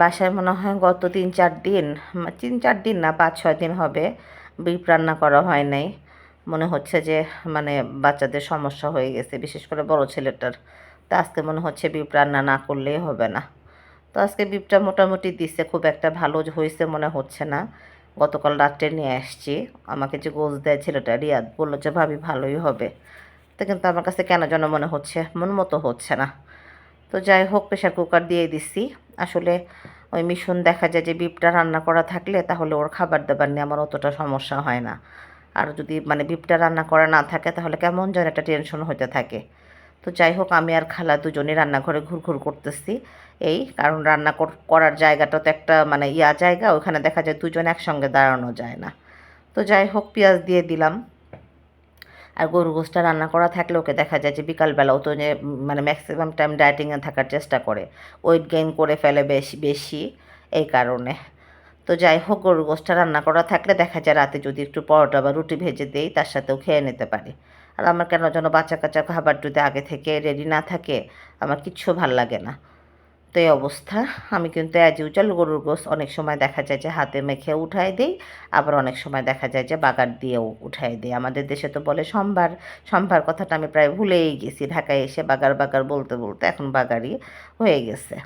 বাসায় মনে হয় গত তিন চার দিন, তিন চার দিন না, পাঁচ ছয় দিন হবে বিপ রান্না করা হয় নাই। মনে হচ্ছে যে মানে বাচ্চাদের সমস্যা হয়ে গেছে, বিশেষ করে বড় ছেলেটার। তো আজকে মনে হচ্ছে বিপ রান্না না করলেই হবে না। তো আজকে বিপটা মোটামুটি দিচ্ছে খুব একটা ভালো হয়েছে মনে হচ্ছে না। গতকাল রাত্রে নিয়ে আসছি। আমাকে যে গোজ দেয় ছেলেটা রিয়াদ, বলল যে, ভাবি, ভালোই হবে। তো কিন্তু আমার কাছে কেন যেন মনে হচ্ছে, মন মতো হচ্ছে না। তো যাই হোক প্রেশার কুকার দিয়ে দিছি আসলে ওই মিশন দেখা যায় যে বিপটা রান্না করা থাকলে তাহলে ওর খাবার দাবার নিয়ে আমার অতটা সমস্যা হয় না। আর যদি মানে বিপটা রান্না করা না থাকে তাহলে কেমন যেন একটা টেনশন হতে থাকে। তো যাই হোক, আমি আর খালা দুজনে রান্নাঘরে ঘুরঘুর করতেছি। এই কারণ রান্না কর- করার জায়গাটা তো একটা মানে ইয়া জায়গা, ওখানে দেখা যায় দুজন একসঙ্গে দাঁড়ানো যায় না। তো যাই হোক, পেঁয়াজ দিয়ে দিলাম। আর গরু গোসটা রান্না করা থাকলে ওকে দেখা যায় যে বিকালবেলাও তো মানে ম্যাক্সিমাম টাইম ডায়েটিংয়ে থাকার চেষ্টা করে। ওয়েট গেইন করে ফেলে বেশি বেশি এই কারণে। তো যাই হোক গরুর গোসটা রান্না করা থাকলে দেখা যায় রাতে যদি একটু পরোটা বা রুটি ভেজে দেই, তার সাথেও খেয়ে নিতে পারি। আর আমার কেন যেন বাচ্চা কাচ্চা খাবার যদি আগে থেকে রেডি না থাকে, আমার কিচ্ছু ভালো লাগে না। তো এই অবস্থা। আমি কিন্তু অ্যাজ ইউজাল গরুর গোস অনেক সময় দেখা যায় যে হাতে মেখে উঠাই দিই, আবার অনেক সময় দেখা যায় যে বাগার দিয়েও উঠাই দিই। আমাদের দেশে তো বলে সম্ভার সম্ভার কথাটা আমি প্রায় ভুলেই গেছি। ঢাকায় এসে বাগার বাগার বলতে বলতে এখন বাগারই হয়ে গেছে।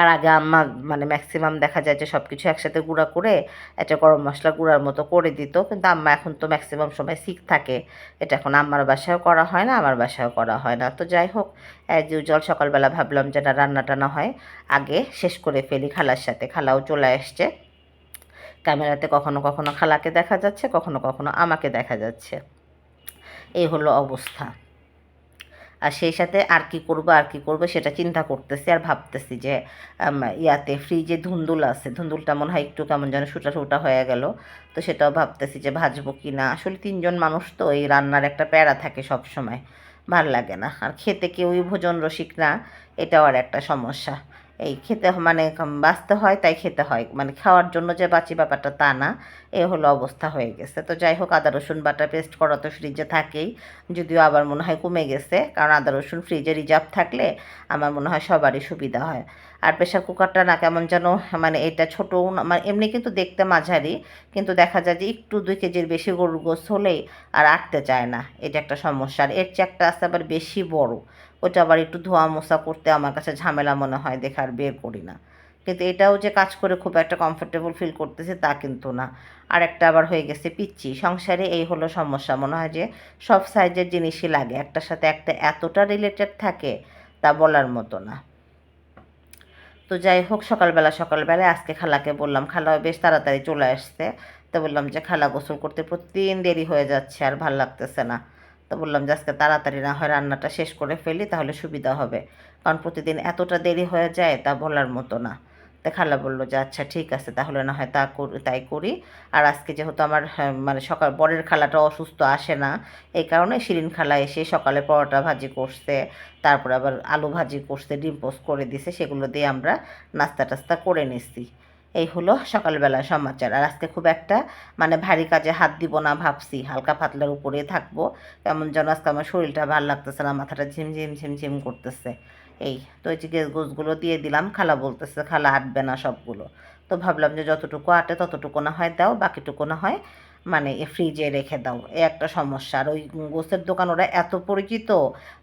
আর আগে আম্মা মানে ম্যাক্সিমাম দেখা যায় যে সব কিছু একসাথে গুঁড়া করে একটা গরম মশলা গুঁড়ার মতো করে দিত। কিন্তু আম্মা এখন তো ম্যাক্সিমাম সময় শিখ থাকে। এটা এখন আম্মার বাসায়ও করা হয় না, আমার বাসায়ও করা হয় না। তো যাই হোক অ্যাজ ইউজুয়াল সকালবেলা ভাবলাম যে না রান্নাটা না হয়, আগে শেষ করে ফেলি খালার সাথে। খালাও চলে আসছে। ক্যামেরাতে কখনো কখনো খালাকে দেখা যাচ্ছে, কখনো কখনো আমাকে দেখা যাচ্ছে। এই হলো অবস্থা। আর সেই সাথে আর কি করব, আর কি করব সেটা চিন্তা করতেছি আর ভাবতেছি যে ইয়াতে ফ্রিজে ধুন্দুল আছে, ধুন্দুলটা মনে হয় একটু কেমন যেন সুটা সুটা হয়ে গেল। তো সেটাও ভাবতেছি যে ভাজবো কি না আসলে তিনজন মানুষ তো, এই রান্নার একটা প্যারা থাকে সব সময় ভালো লাগে না। আর খেতে কেউই ভোজন রসিক না, এটাও আর একটা সমস্যা। এই খেতে মানে বাঁচতে হয়, তাই খেতে হয়। মানে খাওয়ার জন্য যে বাঁচি ব্যাপারটা তা না, এ হলো অবস্থা হয়ে গেছে। তো যাই হোক, আদা, রসুন বাটা পেস্ট করা তো ফ্রিজে থাকেই। যদিও আবার মনে হয় কমে গেছে, কারণ আদা, রসুন ফ্রিজে রিজার্ভ থাকলে আমার মনে হয় সবারই সুবিধা হয়। আর প্রেশার কুকারটা না কেমন যেন মানে এটা ছোটো মানে এমনি কিন্তু দেখতে মাঝারি, কিন্তু দেখা যায় যে একটু দুই কেজির বেশি গরুর গোস্ত হলেই আর আটতে চায় না। এটা একটা সমস্যা। আর এর চেয়ে একটা আছে আবার বেশি বড়। ওটা আবার একটু ধোয়া মোছা করতে আমার কাছে ঝামেলা মনে হয়, দেখে আর বের করি না। কিন্তু এটাও যে কাজ করে খুব একটা কমফোর্টেবল ফিল করতেছে তা কিন্তু না। আর একটা আবার হয়ে গেছে পিচ্ছি সংসারে এই হলো সমস্যা। মনে হয় যে সব সাইজের জিনিসই লাগে। একটার সাথে একটা এতটা রিলেটেড থাকে তা বলার মতো না। তো যাই হোক, সকালবেলা সকালবেলা আজকে খালাকে বললাম, খালা বেশ তাড়াতাড়ি চলে আসতে তো বললাম যে, খালা গোসল করতে প্রতিদিন দেরি হয়ে যাচ্ছে, আর ভালো লাগতেছে না। তো বললাম যে আজকে তাড়াতাড়ি না হয় রান্নাটা শেষ করে ফেলি তাহলে সুবিধা হবে। কারণ প্রতিদিন এতটা দেরি হয়ে যায় তা বলার মতো না। তো খালা বলল যে আচ্ছা ঠিক আছে তাহলে না হয় তা করি তাই করি। আর আজকে যেহেতু আমার হ্যাঁ, মানে সকাল বরের খালাটা অসুস্থ আসে না এই কারণে শিরিন খালা এসে সকালে পরোটা ভাজি করছে তারপরে আবার আলু ভাজি করছে ডিম পোস্ট করে দিছে সেগুলো দিয়ে আমরা নাস্তা টাস্তা করে নিচ্ছি এই হলো সকালবেলা সমাচার। আর আজকে খুব একটা মানে ভারী কাজে হাত দিব না ভাবছি। হালকা পাতলার উপরে থাকব। কেমন যেন আজকে আমার শরীরটা ভালো লাগতেছে না, মাথাটা ঝিমঝিম ঝিমঝিম করতেছে। এই তো এই যে গেস গোসগুলো দিয়ে দিলাম, খালা বলতেছে, খালা আটবে না সবগুলো। তো ভাবলাম যে যতটুকু আটে ততটুকু না হয় দাও, বাকিটুকু না হয় মানে ফ্রিজে রেখে দাও, এ একটা সমস্যা। আর ওই গোসের দোকান ওরা এত পরিচিত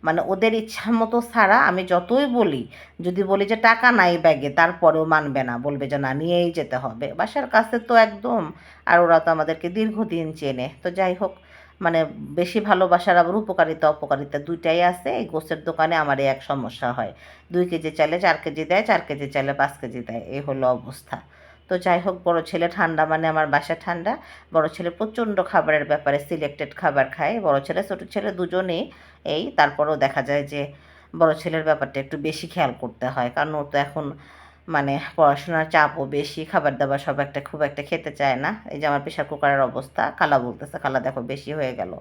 মানে ওদের ইচ্ছা মতো ছাড়া আমি যতই বলি, যদি বলি যে টাকা নাই ব্যাগে, তারপরেও মানবে না, বলবে যে না, নিয়েই যেতে হবে। বাসার কাছে তো একদম, আর ওরা তো আমাদেরকে দীর্ঘদিন চেনে। তো যাই হোক মানে বেশি ভালোবাসার আবার উপকারিতা, অপকারিতা দুইটাই আছে। এই গোসের দোকানে আমার এক সমস্যা হয়। দুই কেজি চালে চার কেজি দেয়, চার কেজি চালে পাঁচ কেজি দেয়। এই হলো অবস্থা। তো যাই হোক, বড় ছেলে ঠান্ডা মানে আমার বাসা ঠান্ডা। বড় ছেলে প্রচণ্ড খাবারের ব্যাপারে সিলেক্টেড খাবার খায়। বড় ছেলে, ছোটো ছেলে দুজনেই এই, তারপরেও দেখা যায় যে বড় ছেলের ব্যাপারটা একটু বেশি খেয়াল করতে হয়। কারণ ও তো এখন মানে পড়াশোনার চাপও বেশি খাবার দাবার সব একটা খুব একটা খেতে চায় না। এই যে আমার প্রেশার কুকারের অবস্থা, খালা বলতেছে, খালা দেখো, বেশি হয়ে গেল।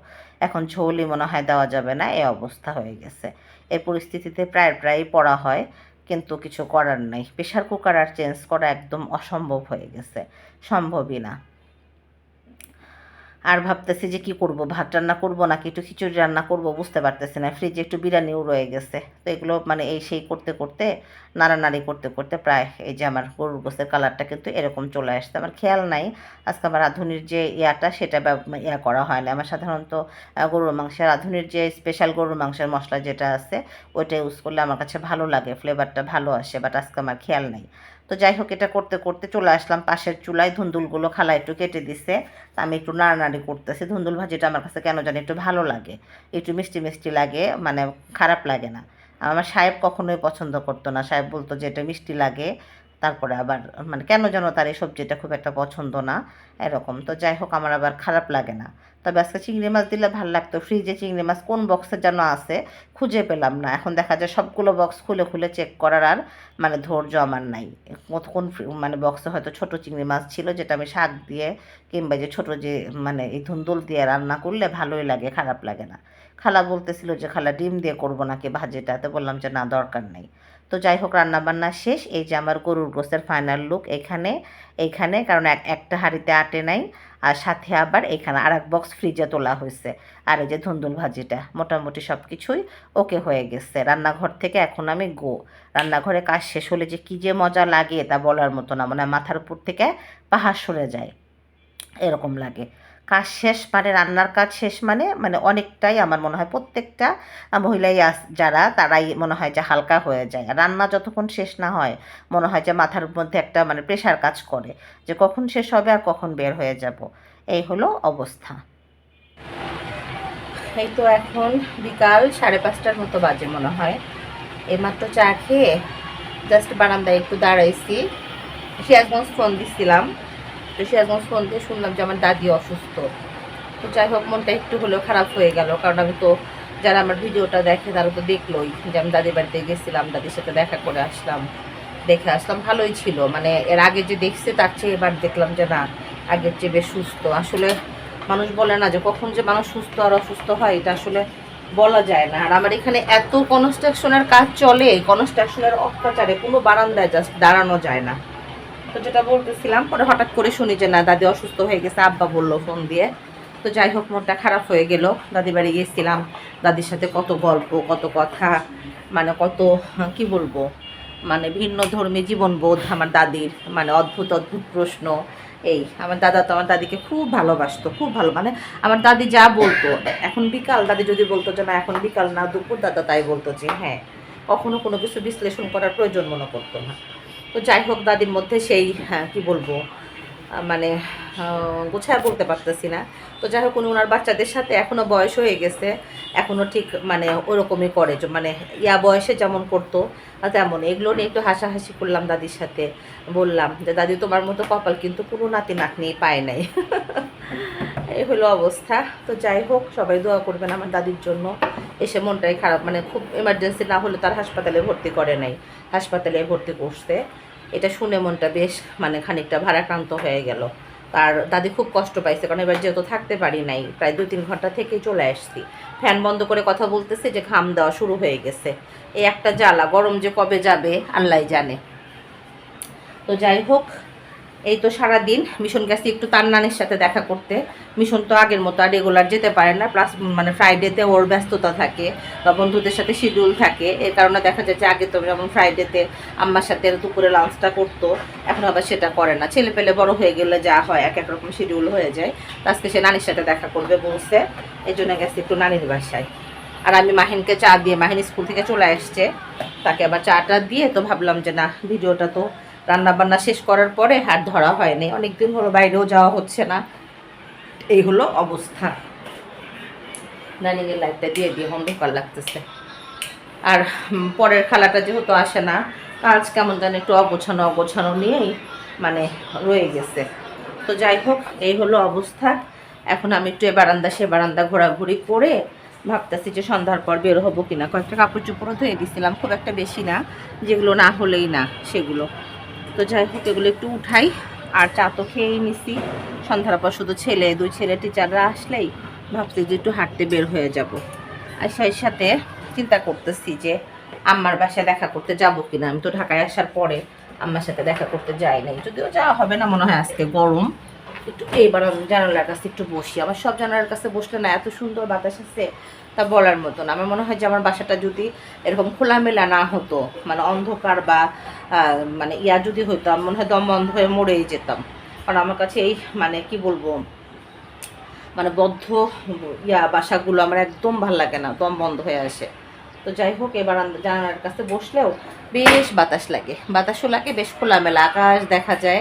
এখন ঝোলই মনে হয় দেওয়া যাবে না। এই অবস্থা হয়ে গেছে। এই পরিস্থিতিতে প্রায়, প্রায়ই পড়া হয়। কিন্তু কিছু করার নেই। প্রেশার কুকার আর চেঞ্জ করা একদম অসম্ভব হয়ে গেছে। সম্ভবই না। আর ভাবতেছি যে কি করব? ভাত রান্না করব নাকি একটু খিচুড়ি রান্না করব? বুঝতে পারতেছি না। ফ্রিজে একটু বিরিয়ানিও রয়ে গেছে। তো এগুলো মানে এই সেই করতে করতে, নাড়ানাড়ি করতে করতে প্রায় এই যে আমার গরুর গোসের কালারটা কিন্তু এরকম চলে আসছে। আমার খেয়াল নাই। আজকে আমার রাঁধুনির যে ইয়াটা, সেটা ইয়া করা হয় না আমার সাধারণত গরুর মাংসের, রাঁধুনির যে স্পেশাল গরুর মাংসের মশলা যেটা আছে, ওইটা ইউজ করলে আমার কাছে ভালো লাগে। ফ্লেভারটা ভালো আসে বাট আজকে আমার খেয়াল নাই। তো যাই হোক, এটা করতে করতে চলে আসলাম পাশের চুলায়। ধুন্দুলগুলো খালা একটু কেটে দিছে। আমি একটু নাড়ানাড়ি করতেছি। ধুন্দুল ভাজিটা আমার কাছে কেন জানি একটু ভালো লাগে। একটু মিষ্টি মিষ্টি লাগে মানে খারাপ লাগে না। আমার সাহেব কখনোই পছন্দ করতো না। সাহেব বলতো যে এটা মিষ্টি লাগে, তারপরে আবার মানে কেন যেন তার এই সবজিটা খুব একটা পছন্দ না, এরকম। তো যাই হোক, আমার আবার খারাপ লাগে না। তবে আজকে চিংড়ি মাছ দিলে ভালো লাগতো। ফ্রিজে চিংড়ি মাছ কোন বক্সে যেন আছে, খুঁজে পেলাম না। এখন দেখা যায় সবগুলো বক্স খুলে খুলে চেক করার আর মানে ধৈর্য আমার নাই। কোন- মানে বক্সে হয়তো ছোট চিংড়ি মাছ ছিল, যেটা আমি শাক দিয়ে কিংবা যে ছোট যে মানে এই ধুন্দুল দিয়ে রান্না করলে ভালোই লাগে, খারাপ লাগে না। খালা বলতেছিল যে, খালা, ডিম দিয়ে করব নাকি ভাজিটা? তো বললাম যে, না, দরকার নেই। তো যাই হোক রান্না বান্না শেষ। এই যে আমার গরুর গোস্তের ফাইনাল লুক এখানে এইখানে কারণ এক, একটা হাঁড়িতে আটে নাই। আর সাথে আবার এখানে আর এক বক্স ফ্রিজে তোলা হয়েছে। আর এই যে ধুন্দুল ভাজিটা, মোটামুটি সব কিছুই ওকে হয়ে গেছে। রান্নাঘর থেকে এখন আমি গো রান্নাঘরে কাজ শেষ হলে যে কী যে মজা লাগে তা বলার মতো না মানে মাথার উপর থেকে পাহাড় সরে যায়। এরকম লাগে। কাজ শেষ মানে রান্নার কাজ শেষ মানে মানে অনেকটাই আমার মনে হয় প্রত্যেকটা মহিলাই যারা তারাই মনে হয় যে হালকা হয়ে যায়। আর রান্না যতক্ষণ শেষ না হয়, মনে হয় যে মাথার মধ্যে একটা মানে প্রেশার কাজ করে যে কখন শেষ হবে আর কখন বের হয়ে যাব। এই হলো অবস্থা। এই তো এখন বিকাল সাড়ে পাঁচটার মতো বাজে মনে হয়। এইমাত্র চা খেয়ে জাস্ট বারান্দায় একটু দাঁড়াইছি। সিরাজগঞ্জ ফোন দিছিলাম। তো সিরাজগঞ্জ ফোন দিয়ে শুনলাম যে আমার দাদি অসুস্থ। তো যাই হোক, মনটা একটু হলেও খারাপ হয়ে গেল। কারণ আমি তো, যারা আমার ভিডিওটা দেখে তারা তো দেখলোই যে আমি দাদির বাড়িতে গেছিলাম, দাদির সাথে দেখা করে আসলাম, দেখে আসলাম। ভালোই ছিল। মানে এর আগে যে দেখছে, তার চেয়ে এবার দেখলাম যে না, আগের চেয়ে বেশ সুস্থ। আসলে মানুষ বলে না যে কখন যে মানুষ সুস্থ আর অসুস্থ হয়, এটা আসলে বলা যায় না। আর আমার এখানে এত কনস্ট্রাকশনের কাজ চলে কনস্ট্রাকশনের অত্যাচারে কোনো বারান্দায় জাস্ট দাঁড়ানো যায় না। তো যেটা বলতেছিলাম, পরে হঠাৎ করে শুনি যে না, দাদি অসুস্থ হয়ে গেছে, আব্বা বলল ফোন দিয়ে। তো যাই হোক, মনটা খারাপ হয়ে গেল। দাদি বাড়ি গিয়েছিলাম, দাদির সাথে কত গল্প, কত কথা মানে কত, কি বলব মানে ভিন্ন ধর্মী জীবনবোধ আমার দাদির মানে অদ্ভুত অদ্ভুত প্রশ্ন। এই, আমার দাদা তো আমার দাদিকে খুব ভালোবাসতো, খুব ভালো মানে আমার দাদি যা বলতো, এখন বিকাল, দাদি যদি বলতো যে না, এখন বিকাল না, দুপুর, দাদা তাই বলতো যে হ্যাঁ কখনো কোনো কিছু বিশ্লেষণ করার প্রয়োজন মনে করতো না। তো যাই হোক, দাদির মধ্যে সেই হ্যাঁ কি বলব মানে গোছায় বলতে পারতেছি না। তো যাই হোক, উনি ওনার বাচ্চাদের সাথে এখনও বয়স হয়ে গেছে। এখনও ঠিক মানে ওরকমই করে মানে ইয়া বয়সে যেমন করতো তেমন এগুলো নিয়ে একটু হাসাহাসি করলাম দাদির সাথে। বললাম যে, দাদি, তোমার মতো কপাল কিন্তু কোনো নাতি নাতনি পায় নাই। এই হলো অবস্থা। তো যাই হোক, সবাই দোয়া করবেন আমার দাদির জন্য। এসে মনটাই খারাপ মানে খুব এমার্জেন্সি না হলে তার হাসপাতালে ভর্তি করে নাই। হাসপাতালে ভর্তি করছে। এটা শুনে মনটা বেশ মানে খানিকটা ভারাক্রান্ত হয়ে গেল। আর দাদি খুব কষ্ট পাইছে, কারণ এবার যেহেতু থাকতে পারি নাই, প্রায় দু তিন ঘণ্টা থেকেই চলে আসছি। ফ্যান বন্ধ করে কথা বলতেছে যে ঘাম দেওয়া শুরু হয়ে গেছে। এই একটা জ্বালা, গরম যে কবে যাবে আল্লাহ জানে। তো যাই হোক এই তো সারা দিন মিশন গেছি একটু তার নানির সাথে দেখা করতে। মিশন তো আগের মতো আর রেগুলার যেতে পারে না প্লাস মানে ফ্রাইডেতে ওর ব্যস্ততা থাকে বা বন্ধুদের সাথে শিডিউল থাকে, এর কারণে দেখা যায় যে আগে তো যেমন ফ্রাইডেতে আম্মার সাথে দুপুরে লাঞ্চটা করতো, এখন আবার সেটা করে না। ছেলে পেলে বড় হয়ে গেলে যা হয়, এক এক রকম শিডিউল হয়ে যায়। আজকে সে নানির সাথে দেখা করবে বলছে, এই জন্য গেছে একটু নানির বাসায়। আর আমি মাহিনকে চা দিয়ে, মাহিন স্কুল থেকে চলে আসছে, তাকে আবার চাটা দিয়ে তো ভাবলাম যে না, ভিডিওটা তো রান্না বান্না শেষ করার পরে হাত ধরা হয়নি। অনেকদিন হলো বাইরেও যাওয়া হচ্ছে না। এই হলো অবস্থা। ডাইনিংয়ের লাইটটা দিয়ে দিয়ে অন্ধকার লাগতেছে। আর পরের খালাটা যেহেতু আসে না কাজ কেমন জানি একটু অগোছানো অগোছানো নিয়েই মানে রয়ে গেছে। তো যাই হোক, এই হলো অবস্থা। এখন আমি একটু এ বারান্দা সে বারান্দা ঘোরাঘুরি করে ভাবতেছি যে সন্ধ্যার পর বের হব কিনা। কয়েকটা কাপড় চোপড়ও ধুয়ে দিছিলাম, খুব একটা বেশি না, যেগুলো না হলেই না, সেগুলো। তো যাই হোক এগুলো একটু উঠাই। আর চা তো খেয়েই নিছি। সন্ধ্যার পর শুধু ছেলে, দুই ছেলে টিচাররা আসলেই ভাবছি যে একটু হাঁটতে বের হয়ে যাব। আর সেই সাথে চিন্তা করতেছি যে আম্মার বাসায় দেখা করতে যাব কিনা। আমি তো ঢাকায় আসার পরে আম্মার সাথে দেখা করতে যাই নাই। যদিও যাওয়া হবে না, মনে হয় আজকে গরম। একটু এইবার জানালার কাছে একটু বসি। আমার সব জানালার কাছে বসলে না এত সুন্দর বাতাস আছে। তা বলার মতন। আমার মনে হয় যে আমার বাসাটা যদি এরকম খোলামেলা না হতো মানে অন্ধকার বা মানে ইয়া যদি হতো, আমার মনে হয় দম বন্ধ হয়ে মরেই যেতাম। কারণ আমার কাছে এই মানে কি বলব মানে বদ্ধ ইয়া বাসাগুলো আমার একদম ভালো লাগে না, দম বন্ধ হয়ে আসে। তো যাই হোক, এবার জানালার কাছে বসলেও বেশ বাতাস লাগে। বাতাসও লাগে, বেশ খোলামেলা, আকাশ দেখা যায়,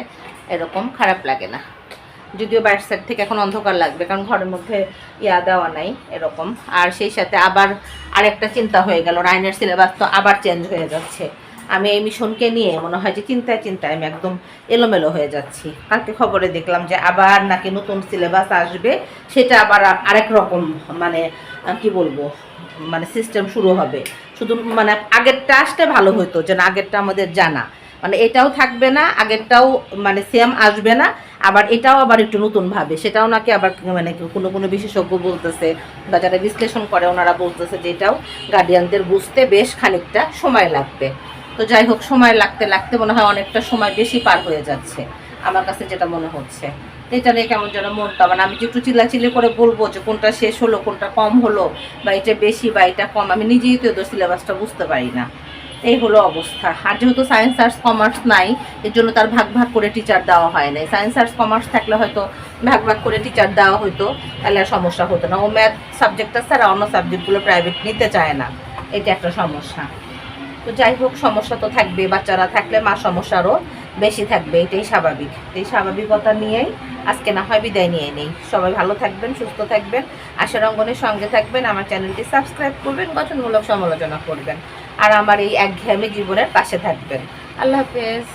এরকম খারাপ লাগে না। যদিও বাইরের সাইড থেকে এখন অন্ধকার লাগবে, কারণ ঘরের মধ্যে ইয়া দেওয়া নাই এরকম। আর সেই সাথে আবার আরেকটা চিন্তা হয়ে গেল নাইনের সিলেবাস তো আবার চেঞ্জ হয়ে যাচ্ছে। আমি এই মিশনকে নিয়ে মনে হয় যে চিন্তায় চিন্তায় আমি একদম এলোমেলো হয়ে যাচ্ছি। কালকে খবরে দেখলাম যে আবার নাকি নতুন সিলেবাস আসবে, সেটা আবার আরেক রকম মানে কি বলব মানে সিস্টেম শুরু হবে। শুধু মানে আগেরটা আসতে ভালো হতো, যেন আগেরটা আমাদের জানা। মানে এটাও থাকবে না, আগেরটাও মানে সেম আসবে না, আবার এটাও আবার একটু নতুন ভাবে। সেটাও নাকি আবার মানে কোনো কোনো বিশেষজ্ঞ বলতেছে বা যারা বিশ্লেষণ করে ওনারা বলতেছে যে এটাও গার্ডিয়ানদের বুঝতে বেশ খানিকটা সময় লাগবে। তো যাই হোক, সময় লাগতে লাগতে মনে হয় অনেকটা সময় বেশি পার হয়ে যাচ্ছে, আমার কাছে যেটা মনে হচ্ছে। এটা নিয়ে কেমন যেন মনটা মানে আমি যে একটু চিল্লাচিল্লি করে বলব যে কোনটা শেষ হলো, কোনটা কম হলো, বা এটা বেশি বা এটা কম, আমি নিজেই তো সিলেবাসটা বুঝতে পারি না। এই হলো অবস্থা। আর যেহেতু সায়েন্স আর্টস কমার্স নাই, এর জন্য তার ভাগ ভাগ করে টিচার দেওয়া হয় নাই। সায়েন্স আর্টস কমার্স থাকলে হয়তো ভাগ ভাগ করে টিচার দেওয়া হতো তাহলে আর সমস্যা হতো না। ও ম্যাথ সাবজেক্টটা ছাড়া অন্য সাবজেক্টগুলো প্রাইভেট নিতে চায় না। এটা একটা সমস্যা। তো যাই হোক, সমস্যা তো থাকবে বাচ্চারা থাকলে মা সমস্যারও বেশি থাকবে। এটাই স্বাভাবিক। এই স্বাভাবিকতা নিয়েই আজকে না হয় বিদায় নিয়ে নেই। সবাই ভালো থাকবেন, সুস্থ থাকবেন। আশার অঙ্গনের সঙ্গে থাকবেন। আমার চ্যানেলটি সাবস্ক্রাইব করবেন, গঠনমূলক সমালোচনা করবেন। আর আমার এই একঘেয়েমি জীবনের পাশে থাকবেন। আল্লাহ হাফেজ।